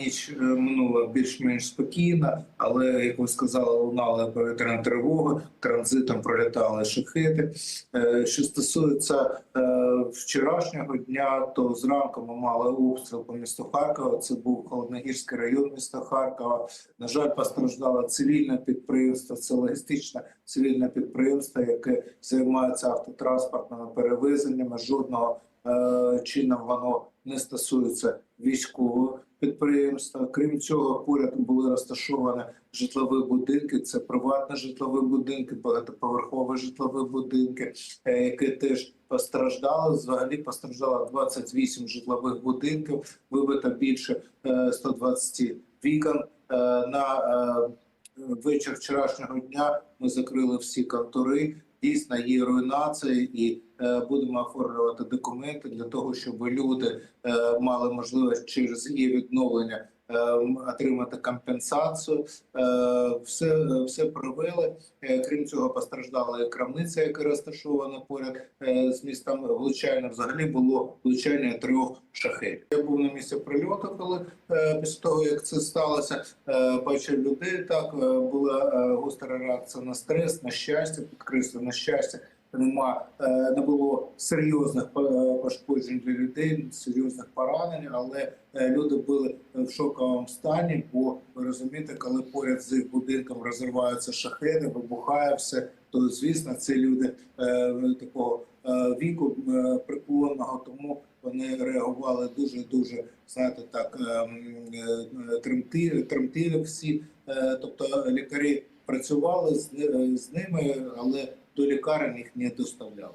Ніч е, минула більш-менш спокійно, але як ви сказали, лунала повітряна тривога, транзитом пролітали шахеди. Е, Що стосується е, вчорашнього дня, то зранку ми мали обстріл по місту Харкова. Це був Холодногірський район міста Харкова. На жаль, постраждало цивільне підприємство. Це логістичне цивільне підприємство, яке займається автотранспортними перевезеннями. Жодного чином воно не стосується військового підприємства. Крім цього, поряд були розташовані житлові будинки. Це приватні житлові будинки, багатоповерхові житлові будинки, е, які теж постраждали. Взагалі постраждало 28 житлових будинків, вибито більше е, 120 вікон. Е, На е, вечір вчорашнього дня ми закрили всі контори. Дійсно, її руйнація, і е, будемо оформлювати документи для того, щоб люди е, мали можливість через її відновлення отримати компенсацію. Е, Все, все провели. Е, Крім цього, постраждала і крамниця, яка розташована поряд е, з містом влучання. Взагалі було влучання трьох шахетів. Я був на місці прильоту, коли після того як це сталося, бачив людей. Так була гостра реакція на стрес, на щастя, підкреслю на щастя. Нема не було серйозних пошкоджень для людей, серйозних поранень, але е, люди були в шоковому стані. Бо ви розумієте, коли поряд з будинком розриваються шахеди, вибухає все, то звісно, це люди е, такого е, віку преклонного, тому вони реагували дуже дуже знаєте, так е, м, е, тремтили, тремтили всі. Тобто лікарі працювали з ними, але до лікарень їх не доставляли.